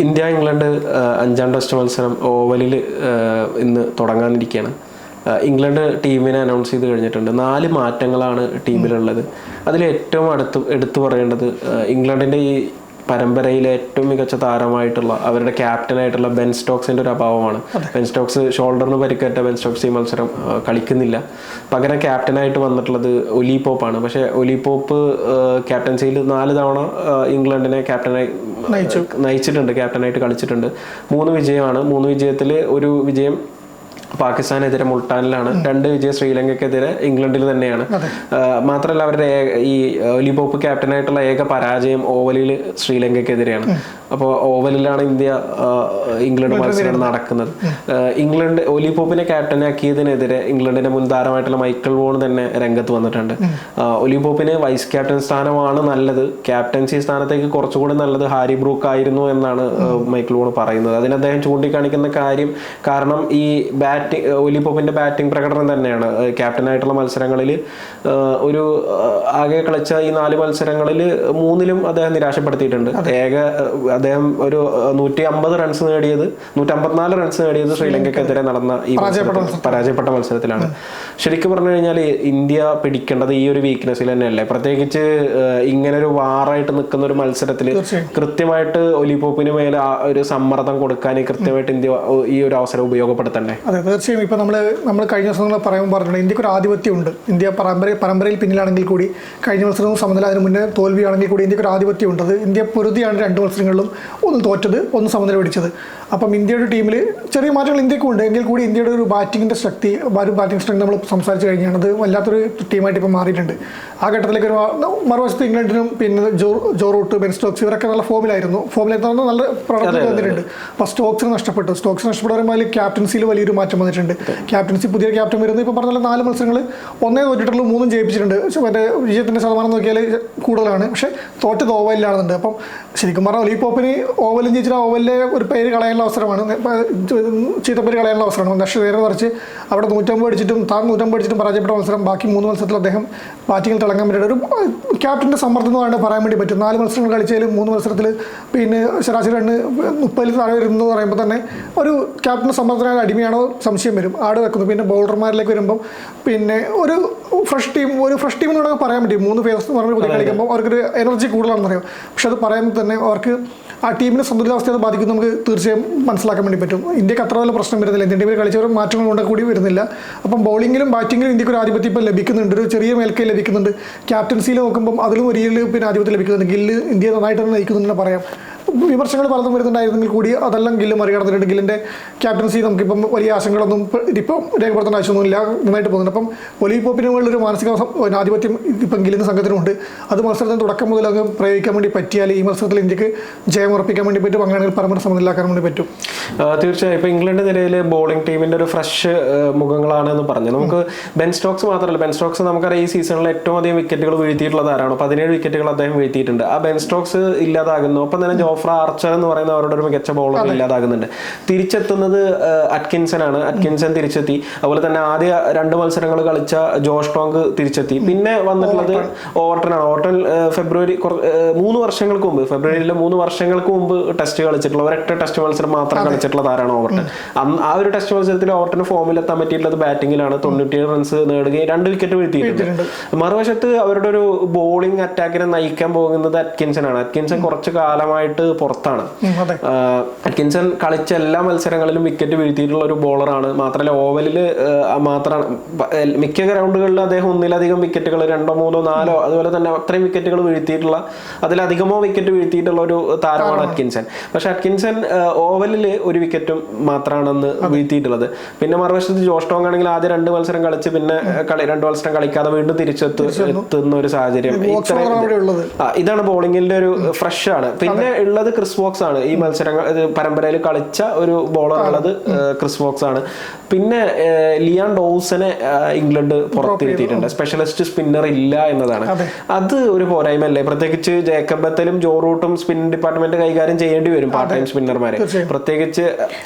India England അഞ്ചാം test മത്സരം ഓവലിൽ ഇന്ന് തുടങ്ങാനിരിക്കുകയാണ് ഇംഗ്ലണ്ട് ടീമിനെ അനൗൺസ് ചെയ്ത് കഴിഞ്ഞിട്ടുണ്ട്. നാല് മാറ്റങ്ങളാണ് ടീമിലുള്ളത്. അതിൽ ഏറ്റവും അടുത്ത് എടുത്തു പറയേണ്ടത് ഇംഗ്ലണ്ടിന്റെ ഈ പരമ്പരയിലെ ഏറ്റവും മികച്ച താരമായിട്ടുള്ള അവരുടെ ക്യാപ്റ്റനായിട്ടുള്ള ബെൻ സ്റ്റോക്സിന്റെ ഒരു അഭാവമാണ്. ബെൻ സ്റ്റോക്സ് ഷോൾഡറിന് പരിക്കേറ്റ ബെൻ സ്റ്റോക്സ് ഈ മത്സരം കളിക്കുന്നില്ല. പകരം ക്യാപ്റ്റനായിട്ട് വന്നിട്ടുള്ളത് ഒലി പോപ്പാണ്. പക്ഷേ ഒലി പോപ്പ് ക്യാപ്റ്റൻസിയിൽ നാല് തവണ ഇംഗ്ലണ്ടിനെ ക്യാപ്റ്റനായി നയിച്ചിട്ടുണ്ട് ക്യാപ്റ്റനായിട്ട് കളിച്ചിട്ടുണ്ട്. മൂന്ന് വിജയമാണ്. മൂന്ന് വിജയത്തിൽ ഒരു വിജയം പാകിസ്ഥാനെതിരെ മുൾട്ടാനിലാണ്. രണ്ട് വിജയം ശ്രീലങ്കയ്ക്കെതിരെ ഇംഗ്ലണ്ടിൽ തന്നെയാണ്. മാത്രമല്ല അവരുടെ ഈ ഒലിപോപ്പ് ക്യാപ്റ്റനായിട്ടുള്ള ഏക പരാജയം ഓവലിൽ ശ്രീലങ്കയ്ക്കെതിരെയാണ് അപ്പോൾ ഓവലിലാണ് ഇന്ത്യ ഇംഗ്ലണ്ട് മത്സരം നടക്കുന്നത്. ഇംഗ്ലണ്ട് ഒലി പോപ്പിനെ ക്യാപ്റ്റനാക്കിയതിനെതിരെ ഇംഗ്ലണ്ടിന്റെ മുൻ താരമായിട്ടുള്ള മൈക്കിൾ വോൺ തന്നെ രംഗത്ത് വന്നിട്ടുണ്ട്. ഒലി പോപ്പിന് വൈസ് ക്യാപ്റ്റൻ സ്ഥാനമാണ് നല്ലത്. ക്യാപ്റ്റൻസി സ്ഥാനത്തേക്ക് കുറച്ചുകൂടി നല്ലത് ഹാരി ബ്രൂക്ക് ആയിരുന്നു എന്നാണ് മൈക്കിൾ വോൺ പറയുന്നത്. അതിന് അദ്ദേഹം ചൂണ്ടിക്കാണിക്കുന്ന കാര്യം കാരണം ഈ ബാറ്റിംഗ് ഒലി പോപ്പിന്റെ ബാറ്റിംഗ് പ്രകടനം തന്നെയാണ്. ക്യാപ്റ്റനായിട്ടുള്ള മത്സരങ്ങളിൽ ഒരു ആകെ കളിച്ച ഈ നാല് മത്സരങ്ങളിൽ മൂന്നിലും അദ്ദേഹം നിരാശപ്പെടുത്തിയിട്ടുണ്ട്. ഏക അദ്ദേഹം ഒരു നൂറ്റി അമ്പത് റൺസ് നേടിയത് നൂറ്റി അമ്പത്തിനാല് റൺസ് നേടിയത് ശ്രീലങ്കക്കെതിരെ നടന്ന ഈ പരാജയപ്പെട്ട മത്സരത്തിലാണ്. ശരിക്കും പറഞ്ഞു കഴിഞ്ഞാൽ ഇന്ത്യ പിടിക്കേണ്ടത് ഈ ഒരു വീക്ക്നെസ്സിൽ തന്നെയല്ലേ? പ്രത്യേകിച്ച് ഇങ്ങനെ ഒരു വാറായിട്ട് നിൽക്കുന്ന ഒരു മത്സരത്തിൽ കൃത്യമായിട്ട് ഒലിപോപ്പിന് മേലെ ആ ഒരു സമ്മർദ്ദം കൊടുക്കാൻ കൃത്യമായിട്ട് ഇന്ത്യ ഈ ഒരു അവസരം ഉപയോഗപ്പെടുത്തണ്ടേ? അതെ തീർച്ചയായും. ഇപ്പൊ നമ്മൾ നമ്മൾ കഴിഞ്ഞ ദിവസം പറയുമ്പോൾ പറഞ്ഞിട്ടുണ്ട് ഇന്ത്യയ്ക്ക് ഒരു ആധിപത്യമുണ്ട്. ഇന്ത്യ പരമ്പര പരമ്പരയിൽ പിന്നിലാണെങ്കിൽ കൂടി കഴിഞ്ഞ മത്സരവും സമനില അതിന് മുന്നേ തോൽവിയാണെങ്കിൽ കൂടി ഇന്ത്യയ്ക്ക് ഒരു ആധിപത്യമുണ്ട്. അത് ഇന്ത്യ പൊരുതിയാണ് രണ്ട് മത്സരങ്ങളിലും. ഒന്ന് തോറ്റത് ഒന്ന് സമനില പിടിച്ചത്. അപ്പം ഇന്ത്യയുടെ ടീമിൽ ചെറിയ മാറ്റങ്ങൾ ഇന്ത്യയ്ക്ക് ഉണ്ട് എങ്കിൽ കൂടി ഇന്ത്യയുടെ ഒരു ബാറ്റിങ്ങിന്റെ ശക്തി ഒരു ബാറ്റിംഗ് സ്ട്രെങ്ത് നമ്മൾ സംസാരിച്ച് കഴിഞ്ഞാണ് അത് വല്ലാത്തൊരു ടീമായിട്ട് ഇപ്പോൾ മാറിയിട്ടുണ്ട്. ആ ഘട്ടത്തിലേക്ക് ഒരു മറുവശത്ത് ഇംഗ്ലണ്ടിനും പിന്നെ Joe Joe Root Ben Stokes ഇവരൊക്കെ നല്ല ഫോമിലായിരുന്നു. ഫോമിലെത്താവുന്ന നല്ല പ്രകടനം വന്നിട്ടുണ്ട്. അപ്പോൾ സ്റ്റോക്സിന് നഷ്ടപ്പെട്ടു. സ്റ്റോക്സ് നഷ്ടപ്പെട്ട പറയുമ്പോൾ അതിൽ ക്യാപ്റ്റൻസിയിൽ വലിയൊരു മാറ്റം വന്നിട്ടുണ്ട്. ക്യാപ്റ്റൻസി പുതിയ ക്യാപ്റ്റൻ വരുന്നത് ഇപ്പോൾ പറഞ്ഞാൽ നാല് മത്സരങ്ങൾ ഒന്നേ തോറ്റിട്ടുള്ളൂ മൂന്നും ജയിപ്പിച്ചിട്ടുണ്ട്. പക്ഷേ മറ്റേ വിജയത്തിന്റെ ശതമാനം നോക്കിയാൽ കൂടുതലാണ്. പക്ഷേ തോറ്റത് ഓവലിലാണെന്നുണ്ട്. അപ്പം ശരിക്കും പറഞ്ഞാൽ ഒലിപോപ്പിന് ഓവലും ജയിച്ചിട്ട് ഓവലിലെ ഒരു പേര് കളയാനുള്ള അവസരമാണ്. ചീത്തപ്പേര് കളയാനുള്ള അവസരമാണ്. പക്ഷേ നേരെ മറിച്ച് അവിടെ നൂറ്റമ്പത് അടിച്ചിട്ടും താൻ നൂറ്റമ്പത് അടിച്ചിട്ടും പരാജയപ്പെട്ട മത്സരം ബാക്കി മൂന്ന് മത്സരത്തിൽ അദ്ദേഹം ബാറ്റിങ്ങിൽ തിളങ്ങാൻ വേണ്ടിയിട്ട് ഒരു ക്യാപ്റ്റന്റെ സമ്മർദ്ദം എന്ന് പറയാൻ വേണ്ടി പറ്റും. നാല് മത്സരങ്ങൾ കളിച്ചതിൽ മൂന്ന് മത്സരത്തിൽ പിന്നെ ശരാശരി റണ്ണ് മുപ്പതിൽ താഴെ വരുന്നു എന്ന് പറയുമ്പോൾ തന്നെ ഒരു ക്യാപ്റ്റൻ സമ്മർദ്ദത്തിനായ അടിമയാണോ സംശയം വരും. ആട് വെക്കുന്നു. പിന്നെ ബൗളർമാരിലേക്ക് വരുമ്പം പിന്നെ ഒരു ഫ്രഷ് ടീം ഒരു ഫ്രഷ് ടീം എന്നോട് പറയാൻ പറ്റും. മൂന്ന് പേഴ്സ് എന്ന് പറഞ്ഞ കളിക്കുമ്പോൾ അവർക്കൊരു എനർജി കൂടുതലാണെന്ന് അറിയാം. പക്ഷെ അത് പറയുമ്പോൾ തന്നെ അവർക്ക് ആ ടീമിനെ സന്തുലിതാവസ്ഥയെ അത് ബാധിക്കും നമുക്ക് തീർച്ചയായും മനസ്സിലാക്കാൻ വേണ്ടി പറ്റും. ഇന്ത്യയ്ക്ക് അത്ര വലിയ പ്രശ്നം വരുന്നില്ല. ഇന്ത്യൻ ടീമിൽ കളിച്ചവർ മാറ്റങ്ങൾ കൊണ്ട് കൂടി വരുന്നില്ല. അപ്പം ബൗളിങ്ങിലും ബാറ്റിങ്ങിലും ഇന്ത്യയ്ക്ക് ഒരു ആധിപത്യം ഇപ്പോൾ ലഭിക്കുന്നുണ്ട്. ഒരു ചെറിയ മേൽക്കൈ ലഭിക്കുന്നുണ്ട്. ക്യാപ്റ്റൻസിയിൽ നോക്കുമ്പോൾ അതിലും ഒരു പിന്നെ ആധിപത്യം ലഭിക്കുന്നുണ്ട്. ഗില്ല് ഇന്ത്യ നന്നായിട്ട് തന്നെ നയിക്കുന്നുണ്ടെന്ന് പറയാം. വിമർശനങ്ങൾ പലതും വരുന്നുണ്ടായിരുന്നെങ്കിൽ കൂടി അതല്ലെങ്കിലും മറികടന്നിട്ടുണ്ട്. ഗില്ലിന്റെ ക്യാപ്റ്റൻസി നമുക്കിപ്പം വലിയ ആശങ്കകളൊന്നും ഇപ്പം രേഖപ്പെടുത്തേണ്ട ആവശ്യമൊന്നുമില്ല. നന്നായിട്ട് പോകുന്നുണ്ട്. അപ്പം ഒലി പോപ്പിന് മുകളിലൊരു മാനസിക ഒരു ആധിപത്യം ഇപ്പം ഗില്ലിന്റെ സംഘത്തിനുണ്ട്. അത് മത്സരത്തിന് തുടക്കം മുതൽ അങ്ങ് പ്രയോഗിക്കാൻ വേണ്ടി പറ്റിയാൽ ഈ മത്സരത്തിൽ ഇന്ത്യയ്ക്ക് ജയം ഉറപ്പിക്കാൻ വേണ്ടി പറ്റും. അങ്ങനെയാണെങ്കിൽ പരമ്പര സമനിലാക്കാൻ വേണ്ടി പറ്റും. തീർച്ചയായും. ഇപ്പൊ ഇംഗ്ലണ്ട് നിലയിൽ ബോളിംഗ് ടീമിന്റെ ഒരു ഫ്രഷ് മുഖങ്ങളാണ് എന്ന് പറഞ്ഞു. നമുക്ക് ബെൻ സ്റ്റോക്സ് മാത്രമല്ല ബെൻ സ്റ്റോക്സ് നമുക്കറിയാം ഈ സീസണിൽ ഏറ്റവും അധികം വിക്കറ്റുകൾ വീഴ്ത്തിയിട്ടുള്ള ആരാണ്? പതിനേഴ് വിക്കറ്റുകൾ അദ്ദേഹം വീഴ്ത്തിയിട്ടുണ്ട്. ആ ബെൻ സ്റ്റോക്സ് ഇല്ലാതാകുന്നു. ഒപ്പം തന്നെ ജോഫ്ര ആർച്ചർ എന്ന് പറയുന്ന അവരുടെ ഒരു മികച്ച ബോളർ ഇല്ലാതാകുന്നുണ്ട്. തിരിച്ചെത്തുന്നത് അറ്റ്കിൻസൺ ആണ്. അറ്റ്കിൻസൺ തിരിച്ചെത്തി. അതുപോലെ തന്നെ ആദ്യ രണ്ട് മത്സരങ്ങൾ കളിച്ച ജോഷ് ടോങ് തിരിച്ചെത്തി. പിന്നെ വന്നിട്ടുള്ളത് ഓവർട്ടൺ ആണ്. ഓവർട്ടൺ ഫെബ്രുവരി മൂന്ന് വർഷങ്ങൾക്ക് മുമ്പ് ഫെബ്രുവരിയിലെ മൂന്ന് വർഷങ്ങൾക്ക് മുമ്പ് ടെസ്റ്റ് കളിച്ചിട്ടുള്ള ഒരൊറ്റ ടെസ്റ്റ് മത്സരം മാത്രം കളിച്ചിട്ടുള്ള താരമാണ് ഓവർട്ടൺ. ആ ഒരു ടെസ്റ്റ് മത്സരത്തിൽ ഓവർട്ടന് ഫോമിലെത്താൻ പറ്റിയിട്ടുള്ളത് ബാറ്റിംഗിലാണ് തൊണ്ണൂറ്റിയേഴ് റൺസ് നേടുകയും രണ്ട് വിക്കറ്റ് വീഴ്ത്തിയിട്ടുണ്ട്. മറുവശത്ത് അവരുടെ ഒരു ബോളിംഗ് അറ്റാക്കിനെ നയിക്കാൻ പോകുന്നത് അറ്റ്കിൻസൺ ആണ് അറ്റ്കിൻസൺ കുറച്ച് കാലമായിട്ട് പുറത്താണ്. അറ്റ്കിൻസൺ കളിച്ച എല്ലാ മത്സരങ്ങളിലും വിക്കറ്റ് വീഴ്ത്തിയിട്ടുള്ള ഒരു ബോളറാണ് മാത്രമല്ല ഓവലിൽ മാത്രമാണ്. മിക്ക ഗ്രൗണ്ടുകളിലും അദ്ദേഹം ഒന്നിലധികം വിക്കറ്റുകൾ രണ്ടോ മൂന്നോ നാലോ അതുപോലെ തന്നെ അത്രയും വിക്കറ്റുകൾ വീഴ്ത്തിയിട്ടുള്ള അതിലധികമോ വിക്കറ്റ് വീഴ്ത്തിയിട്ടുള്ള ഒരു താരമാണ് അറ്റ്കിൻസൺ. പക്ഷെ അറ്റ്കിൻസൺ ഓവലിൽ ഒരു വിക്കറ്റും മാത്രമാണെന്ന് വീഴ്ത്തിയിട്ടുള്ളത്. പിന്നെ മറുവശത്ത് ടോങ് ആണെങ്കിൽ ആദ്യ രണ്ട് മത്സരം കളിച്ച് പിന്നെ കളി രണ്ട് മത്സരം കളിക്കാതെ വീണ്ടും തിരിച്ചെത്തു എത്തുന്ന ഒരു സാഹചര്യം. ഇതാണ് ബോളിങ്ങിന്റെ ഒരു ഫ്രഷ് ആണ്. പിന്നെ ഉള്ളത് ക്രിസ് വോക്സ് ആണ്. ഈ മത്സരങ്ങൾ പരമ്പരയിൽ കളിച്ച ഒരു ബോളർ ഉള്ളത് ക്രിസ് വോക്സ് ആണ്. പിന്നെ ലിയാൻ ഡോസിനെ ഇംഗ്ലണ്ട് പുറത്തിരുത്തിയിട്ടുണ്ട്. സ്പെഷ്യലിസ്റ്റ് സ്പിന്നർ ഇല്ല എന്നതാണ്. അത്. ഒരു പോരായ്മയല്ലേ പ്രത്യേകിച്ച് ജേക്കബത്തലും ജോറൂട്ടും ജോ റൂട്ടും സ്പിൻ ഡിപ്പാർട്ട്മെന്റ് കൈകാര്യം ചെയ്യേണ്ടി വരും പാർട്ട് ടൈം സ്പിന്നർമാരെ പ്രത്യേകിച്ച്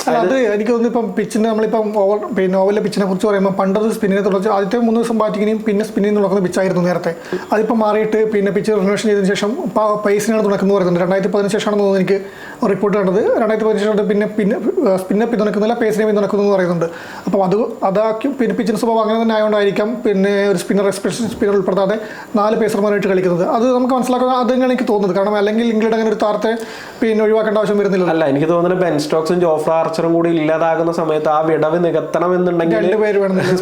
അല്ല അത് എനിക്ക് തോന്നുന്നു ഇപ്പം പിച്ചിന് നമ്മളിപ്പം ഓവർ പിന്നെ ഓവലിലെ പിച്ചിനെ കുറിച്ച് പറയുമ്പോൾ പണ്ടത് സ്പിന്നിനെ തുടർച്ച് ആദ്യത്തെ മൂന്ന് ദിവസം ബാറ്റിങ്ങിനെയും പിന്നെ സ്പിന്നിൽ തുടക്കുന്ന പിച്ചായിരുന്നു നേരത്തെ. അതിപ്പോൾ മാറിയിട്ട് പിന്നെ പിച്ച് റിനോവേഷൻ ചെയ്തതിന് ശേഷം പേസിനാണ് തുടക്കുന്നത് പറയുന്നത്. രണ്ടായിരത്തി പതിനഞ്ച് ശേഷമാണെന്ന് തോന്നുന്നു എനിക്ക് റിപ്പോർട്ട് കണ്ടത്. രണ്ടായിരത്തി പതിനഞ്ച് ശേഷം പിന്നെ പിന്നെ സ്പിന്നെ പിന്തുണക്കുന്നില്ല പേസിനെ പിന്തുണക്കുന്നു എന്ന് പറയുന്നുണ്ട്. അപ്പോൾ അത് അതാക്കി പിന്നെ പിച്ചിന് സ്വഭാവം അങ്ങനെ തന്നെ ആയതുകൊണ്ടായിരിക്കാം പിന്നെ ഒരു സ്പിന്നർ എക്സ്പ്രഷൻ സ്പിന്നർ ഉൾപ്പെടുത്താതെ നാല് പേസർമാരായിട്ട് കളിക്കുന്നത്. അത് നമുക്ക് മനസ്സിലാക്കാൻ അത് തന്നെയാണ് എനിക്ക് തോന്നുന്നത്. കാരണം അല്ലെങ്കിൽ ഇംഗ്ലണ്ട് അങ്ങനെ ഒരു താരത്തെ പിന്നെ ഒഴിവാക്കേണ്ട ആവശ്യം വരുന്നില്ല അല്ല എനിക്ക് തോന്നുന്നത് ബെൻ സ്റ്റോക്സും ജോഫ്ര ആർച്ചറും കൂടി ഇല്ലാതാകുന്ന സമയത്ത് ആ വിടവ് നികത്തണം എന്നുണ്ടെങ്കിൽ.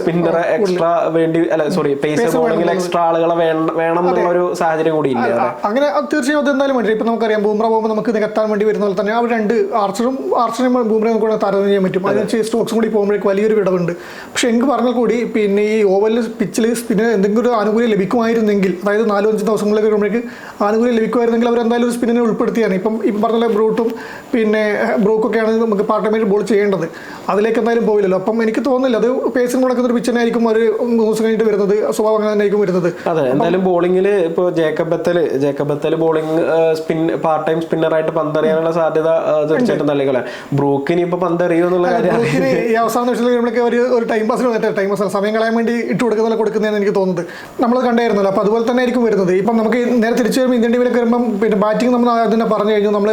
സ്പിന്നർ എക്സ്ട്രാ വേണ്ടി അല്ല സോറി പേസ് പോകണമെങ്കിൽ എക്സ്ട്രാ ആളുകളെ വേണം എന്നുള്ള ഒരു സാഹചര്യം കൂടി ഇല്ല അങ്ങനെ തീർച്ചയായും വേണ്ടി ഇപ്പം നമുക്കറിയാം ബൂമ്ര പോകുമ്പോൾ നമുക്ക് നികത്താൻ വേണ്ടി വരുന്ന പോലെ തന്നെ അവർ രണ്ട് ആർച്ചറും ആർച്ചറും ബൂമ്രയും കൂടെ താരതമ്യം ചെയ്യാൻ പറ്റും അതിനനുസരിച്ച് സ്റ്റോക്സും കൂടി പോകുമ്പോഴേക്ക് വലിയൊരു വിടവുണ്ട്. പക്ഷെ എനിക്ക് പറഞ്ഞാൽ കൂടി പിന്നെ ഈ ഓവലിൽ പിച്ചിൽ സ്പിന്നർ എന്തെങ്കിലും ഒരു ആനുകൂല്യം ലഭിക്കുമായിരുന്നെങ്കിൽ അതായത് നാലോ അഞ്ച് ദിവസങ്ങളിലേക്ക് വരുമ്പോഴേക്ക് ആനുകൂല്യം ലഭിക്കുമായിരുന്നെങ്കിൽ അവർ എന്തായാലും ഒരു സ്പിന്നിനെ ഉൾപ്പെടുത്തിയാണ്. ഇപ്പം ഇപ്പം പറഞ്ഞ ബ്രൂട്ടും പിന്നെ ബ്രൂക്കൊക്കെയാണ് നമുക്ക് പാർട്ട് ടൈമായിട്ട് ബോൾ ചെയ്യേണ്ടത്. അതിലേക്ക് എന്തായാലും പോയില്ലല്ലോ. അപ്പം എനിക്ക് തോന്നുന്നില്ല അത് പേസിന് മുടക്കുന്ന ഒരു പിച്ചനായിരിക്കും ഒരു മൂന്ന് ദിവസം കഴിഞ്ഞിട്ട് വരുന്നത് സ്വഭാവം അങ്ങനെ തന്നെയായിരിക്കും വരുന്നത്. അതെ എന്തായാലും ബോളിങ്ങിൽ ഇപ്പോൾ Jacob Bethell Jacob Bethell bowling spin part time സ്പിന്നറായിട്ട് പന്തറിയാനുള്ള സാധ്യത തീർച്ചയായിട്ടും നല്ല ബ്രൂക്കിന് ഇപ്പൊ പന്തെറിയോ എന്നുള്ള കാര്യം ഈ അവസാന നിമിഷത്തിൽ നമ്മളൊക്കെ ഒരു ഒരു ടൈം പാസിന് വന്നിട്ട് ടൈം പാസ് സമയം കളയാൻ വേണ്ടി ഇട്ട് കൊടുക്കുന്ന കൊടുക്കുന്നതെന്ന് എനിക്ക് തോന്നുന്നത്. നമ്മൾ കണ്ടായിരുന്നല്ലോ അപ്പോൾ അതുപോലെ തന്നെ ആയിരിക്കും വരുന്നത്. ഇപ്പം നമുക്ക് നേരെ തിരിച്ചു വരുമ്പോൾ ഇന്ത്യൻ ടീമിലേക്ക് വരുമ്പം പിന്നെ ബാറ്റിംഗ് നമ്മൾ ആദ്യം തന്നെ പറഞ്ഞു കഴിഞ്ഞു. നമ്മൾ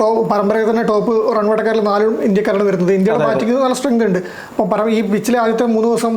ടോപ്പ് പരമ്പരയിൽ തന്നെ ടോപ്പ് റൺ വേട്ടക്കാരിൽ നാലും ഇന്ത്യക്കാരാണ് വരുന്നത്. ഇന്ത്യയുടെ ബാറ്റിംഗ് നല്ല സ്ട്രെങ്ത് ഉണ്ട്. അപ്പോൾ പറ ഈ പിച്ചിലെ ആദ്യത്തെ മൂന്ന് ദിവസം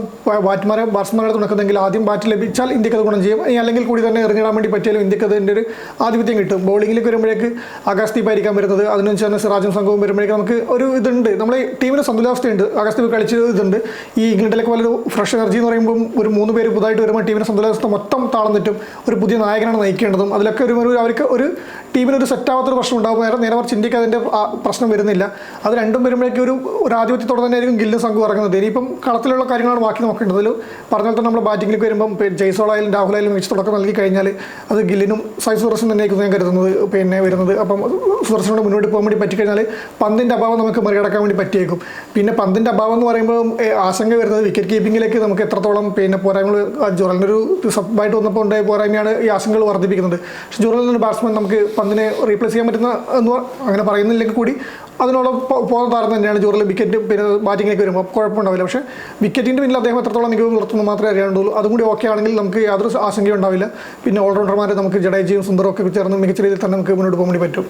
ബാറ്റ്മാരെ ബാറ്റ്സ്മാരെ തുടക്കുന്നെങ്കിൽ ആദ്യം ബാറ്റ് ലഭിച്ചാൽ ഇന്ത്യയ്ക്ക് അത് ഗുണം ചെയ്യും. അല്ലെങ്കിൽ കൂടി തന്നെ ഇറങ്ങിടാൻ വേണ്ടി പറ്റിയാലും ഇന്ത്യയ്ക്ക് അതിന്റെ ഒരു ആധിപത്യം കിട്ടും. ബൗളിങ്ങിലേക്ക് വരുമ്പോഴേക്ക് ആകാശദീപ് ആയിരിക്കാൻ വരുന്നത്. അതിനനുസരിച്ച് തന്നെ സിറാജും സംഘവും വരുമ്പോഴേക്ക് നമുക്ക് ഒരു ഇതുണ്ട്. നമ്മളെ ടീമിന് സന്തുലാവസ്ഥയുണ്ട് ആകാശദീപ് കളിച്ചത് ഇതുണ്ട്. ഈ ഇംഗ്ലണ്ടിലേക്ക് വലിയൊരു ഫ്രഷ് എനർജി എന്ന് പറയുമ്പോൾ ഒരു മൂന്ന് പേര് പുതുതായിട്ട് വരുമ്പോൾ ടീമിന് സന്തുലാവസ്ഥ മൊത്തം താളം തെറ്റും. ഒരു പുതിയ നായകനാണ് നയിക്കേണ്ടതും. അതിലൊക്കെ ഒരു ഒരു അവർക്ക് ഒരു ടീമിന് ഒരു സെറ്റാവാത്തൊരു പ്രശ്നം ഉണ്ടാകും നേരെ നേരെ മറിച്ച് ഇന്ത്യയ്ക്ക് അതിന്റെ പ്രശ്നം വരുന്നില്ല. അത് രണ്ടും വരുമ്പോഴേക്കും ഒരു ഒരു ആധിപത്യത്തോടെ തന്നെ ആയിരിക്കും ഗില്ലും സംഘം ഇറങ്ങുന്നത്. ഇനിയിപ്പം കളത്തിലുള്ള കാര്യങ്ങളാണ് ബാക്കി നോക്കേണ്ടത്. അതിൽ പറഞ്ഞ പോലെ തന്നെ നമ്മൾ ബാറ്റിങ്ങിലേക്ക് വരുമ്പം ജയ്സോളായാലും രാഹുലായാലും മികച്ച തുടക്കം നൽകി കഴിഞ്ഞാൽ അത് ഗില്ലിനും സൈ സുദർശൻ തന്നെയായിരിക്കും ഞാൻ കരുതുന്നത്. പിന്നെ വരുന്നത് അപ്പം സുദർശനോട് മുന്നോട്ട് പോകാൻ വേണ്ടി പറ്റിക്കഴിഞ്ഞാൽ പന്തിന്റെ അഭാവം നമുക്ക് മറികടക്കാൻ വേണ്ടി പറ്റിയേക്കും. പിന്നെ പന്തിന്റെ അഭാവം എന്ന് പറയുമ്പോൾ ആശങ്ക വരുന്നത് വിക്കറ്റ് കീപ്പിങ്ങിലേക്ക് നമുക്ക് എത്രത്തോളം പിന്നെ പോരായ്മകൾ ജുറലിന്റെ ഒരു സബായിട്ട് വന്നപ്പോൾ ഉണ്ടായ പോരായ്മയാണ് ഈ ആശങ്കകൾ വർദ്ധിപ്പിക്കുന്നത്. പക്ഷേ ജുറലിന്റെ ബാറ്റ്സ്മാൻ നമുക്ക് പന്തിനെ റീപ്ലേസ് ചെയ്യാൻ പറ്റുന്ന എന്ന് അങ്ങനെ പറയുന്നില്ലെങ്കിൽ കൂടി പോകുന്ന താരം തന്നെയാണ് ജോറിൽ വിക്കറ്റ് പിന്നെ ബാറ്റിങ്ങിലേക്ക് വരുമ്പോൾ കുഴപ്പമുണ്ടാവില്ല. പക്ഷേ വിക്കറ്റിന്റെ പിന്നിൽ അദ്ദേഹം എത്രത്തോളം മികവ് പുലർത്തുന്നു മാത്രമേ അറിയാണ്ടുള്ളൂ അതും കൂടി ഓക്കെ ആണെങ്കിൽ നമുക്ക് യാതൊരു ആശങ്കയും ഉണ്ടാവില്ല. പിന്നെ ഓൾറൗണ്ടർമാരെ നമുക്ക് ജഡേജയും സുന്ദറും ഒക്കെ ചേർന്ന് മികച്ച രീതിയിൽ തന്നെ നമുക്ക് മുന്നോട്ട് പോകാൻ വേണ്ടി പറ്റും.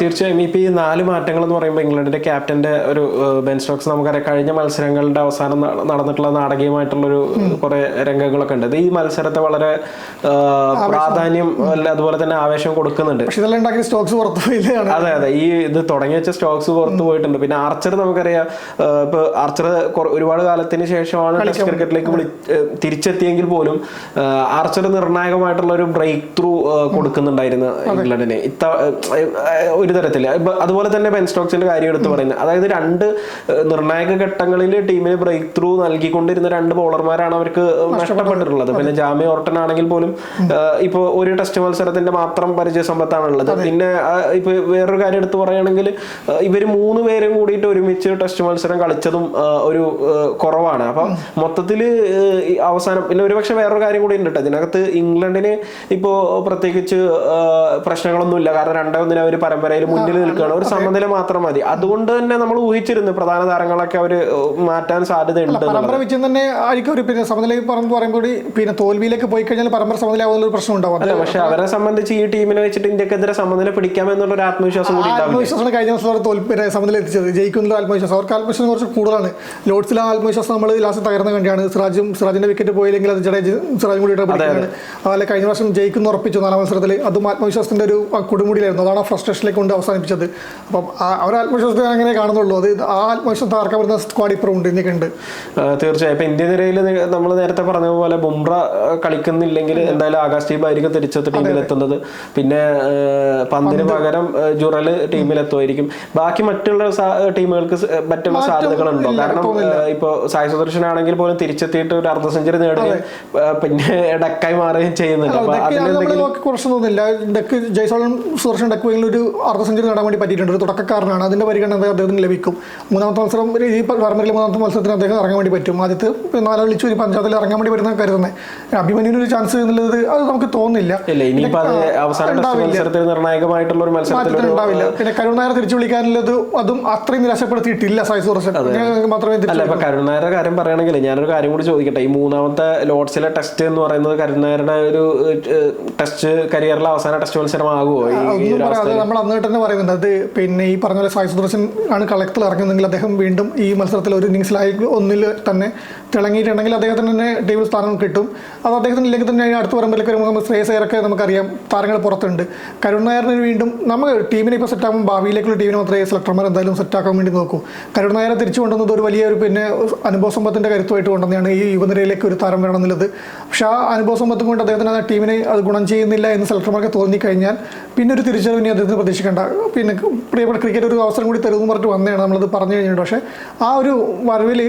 തീർച്ചയായും ഇപ്പം ഈ നാല് മാറ്റങ്ങൾ എന്ന് പറയുമ്പോൾ ഇംഗ്ലണ്ടിന്റെ ക്യാപ്റ്റന്റെ ഒരു ബെൻ സ്റ്റോക്സ് നമുക്കറിയാം. കഴിഞ്ഞ മത്സരങ്ങളുടെ അവസാനം നടന്നിട്ടുള്ള നാടകീയമായിട്ടുള്ളൊരു കുറേ രംഗങ്ങളൊക്കെ ഉണ്ട്. ഈ മത്സരത്തെ വളരെ പ്രാധാന്യം അല്ല അതുപോലെ തന്നെ ആവേശം കൊടുക്കുന്നുണ്ട്. പക്ഷേ ഇതെല്ലാം ഉണ്ടാക്കിയ സ്റ്റോക്സ് അതെ അതെ. ഈ ഇത് തുടങ്ങി വെച്ച സ്റ്റോക്സ് പുറത്തു പോയിട്ടുണ്ട്. പിന്നെ ആർച്ചർ നമുക്കറിയാം ഇപ്പൊ ആർച്ചർ ഒരുപാട് കാലത്തിന് ശേഷമാണ് ടെസ്റ്റ് ക്രിക്കറ്റിലേക്ക് വിളി തിരിച്ചെത്തിയെങ്കിൽ പോലും ആർച്ചർ നിർണായകമായിട്ടുള്ള ഒരു ബ്രേക്ക് ത്രൂ കൊടുക്കുന്നുണ്ടായിരുന്നു ഇംഗ്ലണ്ടിന്. ഇത്ത ഒരു തരത്തിൽ അതുപോലെ തന്നെ ബെൻ സ്റ്റോക്സിന്റെ കാര്യം എടുത്ത് പറയുന്നത്. അതായത് രണ്ട് നിർണായക ഘട്ടങ്ങളിൽ ടീമിന് ബ്രേക്ക് ത്രൂ നൽകിക്കൊണ്ടിരുന്ന രണ്ട് ബോളർമാരാണ് അവർക്ക് നഷ്ടപ്പെട്ടിട്ടുള്ളത്. പിന്നെ ജാമ്യ ഓർട്ടൻ ആണെങ്കിൽ പോലും ഇപ്പൊ ഒരു ടെസ്റ്റ് മത്സരത്തിന്റെ മാത്രം പരിചയ സമ്പത്താണുള്ളത് പിന്നെ ഇപ്പൊ വേറൊരു കാര്യം എടുത്ത് പറയുകയാണെങ്കിൽ ആ, ഇവർ മൂന്ന് പേരും കൂടിയിട്ട് ഒരുമിച്ച് ടെസ്റ്റ് മത്സരം കളിച്ചതും ഒരു കുറവാണ്. അപ്പം മൊത്തത്തിൽ അവസാനം പിന്നെ ഒരുപക്ഷെ വേറൊരു കാര്യം കൂടി ഉണ്ട് കേട്ടോ ഇതിനകത്ത് ഇംഗ്ലണ്ടിന് ഇപ്പോൾ പ്രത്യേകിച്ച് പ്രശ്നങ്ങളൊന്നുമില്ല. കാരണം രണ്ടേ ഒന്നിന് അവർ പരമ്പരയിൽ മുന്നിൽ നിൽക്കുകയാണ്. ഒരു സമനില മാത്രം മതി. അതുകൊണ്ട് തന്നെ നമ്മൾ ഊഹിച്ചിരുന്നു പ്രധാന താരങ്ങളൊക്കെ അവർ മാറ്റാൻ സാധ്യതയുണ്ട്. പരമ്പര തന്നെ ആയിരിക്കും ഒരു പിന്നെ സമനില പറയുമ്പോൾ പിന്നെ തോൽവിയിലേക്ക് പോയി കഴിഞ്ഞാൽ പരമ്പര സമനിലാവുന്ന ഒരു പ്രശ്നം ഉണ്ടാവും. അല്ല പക്ഷെ അവരെ സംബന്ധിച്ച് ഈ ടീമിനെ വെച്ചിട്ട് ഇന്ത്യക്കെതിരെ സമനില പിടിക്കാമെന്നുള്ള ഒരു ആത്മവിശ്വാസം കൂടി ആത്മവിശ്വാസം കഴിഞ്ഞ വർഷം അവർ തോൽപ്പി സമനില എത്തിച്ചത്. ജയിക്കുന്ന ആത്മവിശ്വാസം. അവർക്ക് ആത്മവിശ്വാസം കുറച്ച് കൂടുതലാണ്. ലോഡ്സിലെ ആത്മവിശ്വാസം നമ്മൾ ലാസ്റ്റ് തകർന്ന കണ്ടിയാണ് സിറാജും സിറാജിന്റെ വിക്കറ്റ് പോയില്ലെങ്കിൽ അത് ജഡേജ് സിറാജും കൂടി പിടിക്കുകയാണ് അതുപോലെ കഴിഞ്ഞ വർഷം ജയിക്കുന്ന ഉറപ്പിച്ചു. നാലാം മത്സരത്തിൽ അതും ആത്മവിശ്വാസത്തിന്റെ ഒരു കൊടുമുടിയിലായിരുന്നു. അതാണ് ആ ഫ്രസ്ട്രേഷനിലേക്ക് കൊണ്ട് അവസാനിപ്പിച്ചത്. അപ്പം ആ ഒരു ആത്മവിശ്വാസത്തെ അങ്ങനെ കാണുന്നുള്ളൂ. അത് ആ ആത്മവിശ്വാസം തകർക്കാൻ പറ്റുന്ന സ്ക്വാഡ് ഇപ്പം ഉണ്ട് ഇന്ത്യക്കുണ്ട് ഉണ്ട്. തീർച്ചയായും. ഇപ്പൊ ഇന്ത്യ നിരയിൽ നമ്മൾ നേരത്തെ പറഞ്ഞ പോലെ ബുംറ കളിക്കുന്നില്ലെങ്കിൽ എന്തായാലും ആകാശ് ദീപ് ആയിരിക്കും തിരിച്ചെത്തി ടീമിൽ എത്തുന്നത് പിന്നെ പന്തിന് പകരം ജുറൽ എത്തുമായിരിക്കും ബാക്കി മറ്റുള്ള ടീമുകൾക്ക് മറ്റുള്ള സാധ്യതകളുണ്ടോ? കാരണം ഇപ്പൊ സായി സുദർശൻ ആണെങ്കിൽ പോലും തിരിച്ചെത്തിയിട്ട് ഒരു അർദ്ധ സെഞ്ചുറി നേടുകയും പിന്നെ ഡക്കായി മാറുകയും ചെയ്യുന്നുണ്ട്. കുറച്ചൊന്നുമില്ല ഡക്ക് ജയ്സോളൻ സുദർശൻ ഡക്ക് ഒരു അർദ്ധ സെഞ്ചുറി നേടാൻ വേണ്ടി പറ്റിയിട്ടുണ്ട്. ഒരു തുടക്കക്കാരനാണ്. അതിന്റെ പരിഗണന അദ്ദേഹത്തിന് ലഭിക്കും. മൂന്നാമത്തെ മത്സരം ഈ പരമ്പരയിലെ മൂന്നാമത്തെ മത്സരത്തിന് അദ്ദേഹം ഇറങ്ങാൻ വേണ്ടി പറ്റും. ആദ്യത്തെ നാലാം വിളിച്ചു ഒരു പഞ്ചായത്തിൽ ഇറങ്ങാൻ വേണ്ടി വരുന്ന കരുതുന്നത് അഭിമന്യുവിന് ഒരു ചാൻസ് എന്നുള്ളത് അത് നമുക്ക് തോന്നുന്നില്ല അവസാന മത്സരത്തിൽ നിർണായകമായിട്ടുള്ള ഒരു മത്സരത്തിൽ ഉണ്ടാവില്ല പിന്നെ കരുൺ തിരിച്ചു വിളിക്കാൻ കളിക്കാനുള്ളത് അതും അത്രയും നിരാശപ്പെടുത്തിയിട്ടില്ല സായി സുദർശൻ മാത്രമേ അല്ല ഇപ്പൊ കരുണായരുടെ കാര്യം പറയുകയാണെങ്കിൽ ഞാനൊരു കാര്യം കൂടി ചോദിക്കട്ടെ. ഈ മൂന്നാമത്തെ ലോഡ്സിലെ ടെസ്റ്റ് എന്ന് പറയുന്നത് കരുണായരുടെ ഒരു ടെസ്റ്റ് കരിയറിലെ അവസാന ടെസ്റ്റ് മത്സരമാകുമോ നമ്മൾ അന്ന് തന്നെ പറയുന്നുണ്ട്. അത് പിന്നെ ഈ പറഞ്ഞ പോലെ സായി സുദർശൻ ആണ് കളക്ടർ ഇറങ്ങുന്നെങ്കിൽ അദ്ദേഹം വീണ്ടും ഈ മത്സരത്തിൽ ഒരു ഇന്നിങ്സിലായി ഒന്നിൽ തന്നെ തിളങ്ങിയിട്ടുണ്ടെങ്കിൽ അദ്ദേഹത്തിന് തന്നെ ടീമിൽ സ്ഥാനം കിട്ടും. അത് അദ്ദേഹത്തിന് ഇല്ലെങ്കിൽ തന്നെ അടുത്ത പറമ്പിലൊക്കെ നമുക്ക് ശ്രേയസ് അയ്യരൊക്കെ നമുക്കറിയാം താരങ്ങൾ പുറത്തുണ്ട്. കരുൺ നായറിന് വീണ്ടും നമ്മൾ ടീമിനെ ഇപ്പോൾ സെറ്റാകുമ്പോൾ ഭാവിയിലേക്കുള്ള ടീമിനെ മാത്രമേ സെലക്ടർമാർ എന്തായാലും സെറ്റാക്കാൻ വേണ്ടി നോക്കൂ. കരുണ നായരെ തിരിച്ചു കൊണ്ടുവന്നത് ഒരു വലിയൊരു പിന്നെ അനുഭവ സമ്പത്തിന്റെ കരുത്തുമായിട്ട് കൊണ്ടുവന്നെയാണ് ഈ യുവനിരയിലേക്ക് ഒരു താരം വേണമെന്നുള്ളത് പക്ഷേ ആ അനുഭവ സമ്പത്തും കൊണ്ട് അദ്ദേഹത്തിന് ആ ടീമിനെ അത് ഗുണം ചെയ്യുന്നില്ല എന്ന് സെലക്ടർമാർക്ക് തോന്നിക്കഴിഞ്ഞാൽ പിന്നെ ഒരു തിരിച്ചറിവ് ഇനി അദ്ദേഹത്തിന് പ്രതീക്ഷിക്കേണ്ട. പിന്നെ പ്രിയപ്പെട്ട ക്രിക്കറ്റ് ഒരു അവസരം കൂടി തരുമെന്ന് പറഞ്ഞിട്ട് വന്നതാണ് നമ്മളത് പറഞ്ഞു കഴിഞ്ഞിട്ടുണ്ട്. പക്ഷേ ആ ഒരു വരവിൽ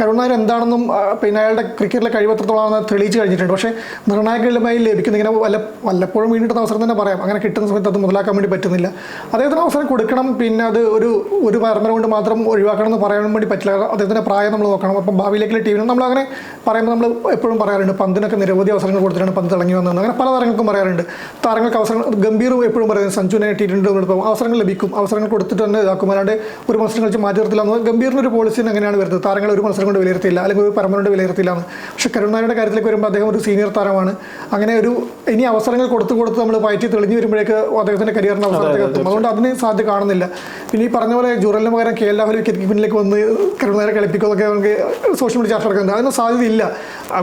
കരുണാകരൻ എന്താണെന്നും പിന്നെ അയാളുടെ ക്രിക്കറ്റിലെ കഴിവത്രത്തോളം തെളിയിച്ച് കഴിഞ്ഞിട്ടുണ്ട്. പക്ഷേ നിർണായകമായി ലഭിക്കുന്ന ഇങ്ങനെ വല്ല വല്ലപ്പോഴും വീണ്ടിട്ട് അവസരം തന്നെ പറയാം. അങ്ങനെ കിട്ടുന്ന സമയത്ത് അത് മുതലാക്കാൻ വേണ്ടി പറ്റുന്നില്ല. അദ്ദേഹത്തിന് അവസരം കൊടുക്കണം പിന്നെ അത് ഒരു ഒരു പരമ്പര കൊണ്ട് മാത്രം ഒഴിവാക്കണം എന്ന് പറയാൻ വേണ്ടി പറ്റില്ല. അദ്ദേഹത്തിന്റെ പ്രായം നമ്മൾ നോക്കണം. അപ്പം ഭാവിയിലേക്കുള്ള ടീമിനും നമ്മൾ അങ്ങനെ പറയുമ്പോൾ നമ്മൾ എപ്പോഴും പറയാറുണ്ട് പന്തിനൊക്കെ നിരവധി അവസരങ്ങൾ കൊടുത്തിട്ടാണ് പന്ത് തിളങ്ങി വന്നത് അങ്ങനെ പല താരങ്ങൾക്കും പറയാറുണ്ട്. താരങ്ങൾക്ക് അവസരം ഗംഭീറും എപ്പോഴും പറയുന്നത് സഞ്ജുവിനെ ടി ട്വന്റി അവസരങ്ങൾ ലഭിക്കും. അവസരങ്ങൾ കൊടുത്തിട്ട് തന്നെ ഇതാക്കും. അല്ലാണ്ട് ഒരു മത്സരം കളിച്ച് മാറ്റി നിർത്തില്ല ഒരു പോളിസി എങ്ങനെയാണ് വരുന്നത്. താരങ്ങൾ ഒരു മത്സരം കൊണ്ട് വിലയിരുത്തിയില്ല അല്ലെങ്കിൽ ഒരു പരമ്പര കൊണ്ട് വിലയിരുത്തില്ല എന്ന്. പക്ഷെ കരുണാകരന്റെ കാര്യത്തിലേക്ക് വരുമ്പോൾ അദ്ദേഹം ഒരു സീനിയർ താരമാണ്. അങ്ങനെ ഒരു ഇനി അവസരങ്ങൾ കൊടുത്തു കൊടുത്ത് നമ്മൾ പയറ്റി തെളിഞ്ഞു വരുമ്പോഴേക്ക് അദ്ദേഹത്തിന്റെ കരിയറിന്റെ അവസരത്തേക്ക് എത്തും. അതുകൊണ്ട് അതിന് സാധ്യത കാണുന്നില്ല. പിന്നെ ഈ പറഞ്ഞ പോലെ ജുറലിന് പകരം കെ എൽ രാഹുൽ വിക്കറ്റ് കീപ്പിങ്ങിലേക്ക് വന്ന് കരുണാകരെ കളിപ്പിക്കുമെന്നൊക്കെ നമുക്ക് സോഷ്യൽ മീഡിയ ചർച്ച നടക്കുന്നുണ്ട് അതിന് സാധ്യതയില്ല.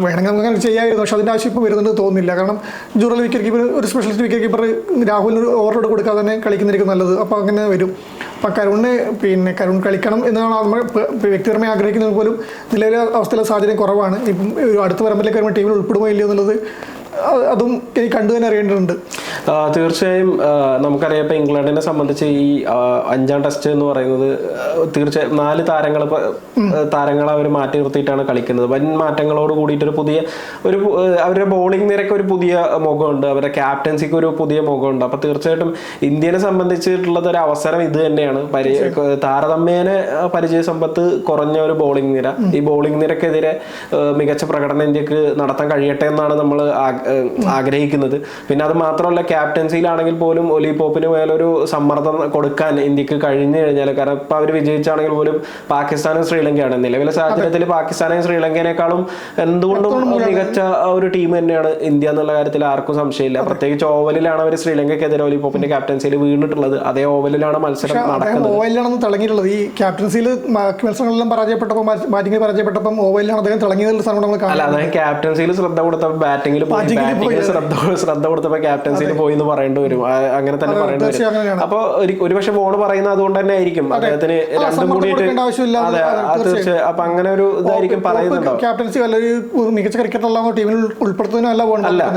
വേണമെങ്കിൽ നമുക്ക് അങ്ങനെ ചെയ്യാമായിരുന്നു. പക്ഷെ അതിന്റെ ആവശ്യം ഇപ്പോൾ വരുന്നുണ്ട് തോന്നുന്നില്ല. കാരണം ജുറൽ വിക്കറ്റ് കീപ്പർ ഒരു സ്പെഷ്യലിസ്റ്റ് വിക്കറ്റ് കീപ്പർ രാഹുലിന് ഒരു ഓവറോട് കൊടുക്കാതെ തന്നെ കളിക്കുന്നതായിരിക്കും നല്ലത്. അപ്പോൾ അങ്ങനെ വരും. അപ്പം കരുണിന് പിന്നെ കരുൺ കളിക്കണം എന്നാണ് നമ്മൾ വ്യക്തിപരമായി ആഗ്രഹിക്കുന്നത് പോലും നിലവിലെ അവസ്ഥയിലെ സാഹചര്യം കുറവാണ്. ഇപ്പം ഒരു അടുത്ത വരുമ്പോഴേക്ക് വരുമ്പോൾ ടീമിൽ ഉൾപ്പെടുമോ ഇല്ലയോ എന്നുള്ളത് അതും എനിക്ക് കണ്ടു തന്നെ അറിയേണ്ടതുണ്ട്. തീർച്ചയായും നമുക്കറിയാം ഇപ്പോൾ ഇംഗ്ലണ്ടിനെ സംബന്ധിച്ച് ഈ അഞ്ചാം ടെസ്റ്റ് എന്ന് പറയുന്നത് തീർച്ചയായും നാല് താരങ്ങൾ താരങ്ങളെ അവർ മാറ്റി നിർത്തിയിട്ടാണ് കളിക്കുന്നത്. വൻ മാറ്റങ്ങളോട് കൂടിയിട്ട് ഒരു പുതിയ ഒരു അവരുടെ ബോളിംഗ് നിരക്ക് ഒരു പുതിയ മുഖമുണ്ട്. അവരുടെ ക്യാപ്റ്റൻസിക്ക് ഒരു പുതിയ മുഖമുണ്ട്. അപ്പോൾ തീർച്ചയായിട്ടും ഇന്ത്യനെ സംബന്ധിച്ചിട്ടുള്ളത് ഒരു അവസരം ഇത് തന്നെയാണ്. പരി താരതമ്യേന പരിചയ സമ്പത്ത് കുറഞ്ഞ ഒരു ബോളിംഗ് നിര. ഈ ബോളിംഗ് നിരക്കെതിരെ മികച്ച പ്രകടനം ഇന്ത്യയ്ക്ക് നടത്താൻ കഴിയട്ടെ എന്നാണ് നമ്മൾ ആഗ്രഹിക്കുന്നത്. പിന്നെ അത് മാത്രമല്ല ക്യാപ്റ്റൻസിയിലാണെങ്കിൽ പോലും ഒലി പോപ്പിന് മേലൊരു സമ്മർദ്ദം കൊടുക്കാൻ ഇന്ത്യയ്ക്ക് കഴിഞ്ഞു കഴിഞ്ഞാൽ കാരണം ഇപ്പൊ അവർ വിജയിച്ചാണെങ്കിൽ പോലും പാകിസ്ഥാനും ശ്രീലങ്കയാണ്. നിലവിലെ സാഹചര്യത്തിൽ പാകിസ്ഥാനെയും ശ്രീലങ്കേനേക്കാളും എന്തുകൊണ്ടും മികച്ച ഒരു ടീം തന്നെയാണ് ഇന്ത്യ എന്നുള്ള കാര്യത്തിൽ ആർക്കും സംശയമില്ല. പ്രത്യേകിച്ച് ഓവലിലാണ് അവർ ശ്രീലങ്കക്കെതിരെ ഒലി പോപ്പിന്റെ ക്യാപ്റ്റൻസിയിൽ വീണിട്ടുള്ളത്. അതേ ഓവലിലാണ് മത്സരം നടക്കുന്നത്. തിളങ്ങിയിട്ടുള്ളത്. ഈ ക്യാപ്റ്റൻസിയിൽ മത്സരങ്ങളെല്ലാം പരാജയപ്പെട്ടപ്പോൾ ബാറ്റിംഗിൽ പരാജയപ്പെട്ടപ്പം ഓവലിലാണ് അദ്ദേഹം തിളങ്ങിയതിൽ നമ്മൾ അല്ല അദ്ദേഹം ക്യാപ്റ്റൻസിയിൽ ശ്രദ്ധ കൊടുത്തപ്പോൾ ബാറ്റിംഗിൽ ബാറ്റിംഗിൽ ശ്രദ്ധ ശ്രദ്ധ കൊടുത്തപ്പോൾ ക്യാപ്റ്റൻസിയിൽ പോയി എന്ന് പറയേണ്ടി വരും. അങ്ങനെ തന്നെ പറയേണ്ടി വരും. അപ്പൊ ഒരു ഒരുപക്ഷെ ഫോണ് പറയുന്നത് അതുകൊണ്ട് തന്നെ ആയിരിക്കും. അദ്ദേഹത്തിന് രണ്ടും കൂടി കൂടിയിട്ട് തീർച്ചയായും. അപ്പൊ അങ്ങനെ ഒരു ഇതായിരിക്കും പറയുന്നുണ്ടാവും. ക്യാപ്റ്റൻസി അല്ല ഒരു മികച്ച ക്രിക്കറ്ററിലാണോ ടീമിൽ ഉൾപ്പെടുത്തുന്നതിനല്ല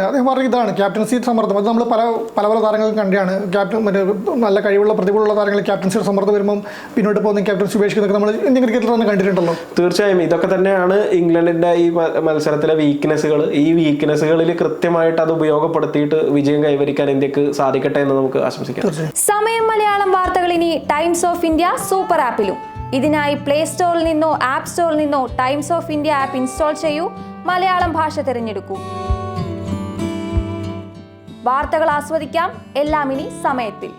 അദ്ദേഹം പറഞ്ഞ ഇതാണ്. ക്യാപ്റ്റൻസി സമ്മർദ്ദം. അത് നമ്മൾ പല പല പല താരങ്ങളും കണ്ടാണ് ക്യാപ്റ്റൻ മറ്റേ നല്ല കഴിവുള്ള പ്രതിഭയുള്ള താരങ്ങൾ ക്യാപ്റ്റൻസിയുടെ സമ്മർദ്ദം വരുമ്പോൾ പിന്നോട്ട് പോകുന്ന ക്യാപ്റ്റൻസി ഉപേക്ഷിക്കുന്നതൊക്കെ നമ്മൾ ഇന്ത്യൻ ക്രിക്കറ്റിൽ തന്നെ കണ്ടിട്ടുണ്ടല്ലോ. തീർച്ചയായും. ഇതൊക്കെ തന്നെയാണ് ഇംഗ്ലണ്ടിന്റെ ഈ മത്സരത്തിലെ വീക്ക്നെസ്സുകൾ ഈ വീക്ക്നെസ്സുകളിൽ കൃത്യമായിട്ട് അത് ഉപയോഗപ്പെടുത്തിയിട്ട് വിജയം കൈവരിക്കാൻ ഇന്ത്യയ്ക്ക് സാധിക്കട്ടെ എന്ന് നമുക്ക് ആശംസിക്കാം. സമയം മലയാളം വാർത്തകൾ ഇനി ടൈംസ് ഓഫ് ഇന്ത്യ സൂപ്പർ ആപ്പിലും. ഇതിനായി പ്ലേ സ്റ്റോറിൽ നിന്നോ ആപ്പ് സ്റ്റോറിൽ നിന്നോ Times of India app install ചെയ്യൂ. മലയാളം ഭാഷ തിരഞ്ഞെടുക്കൂ. വാർത്തകൾ ആസ്വദിക്കാം. എല്ലാം ഇനി സമയത്തിൽ.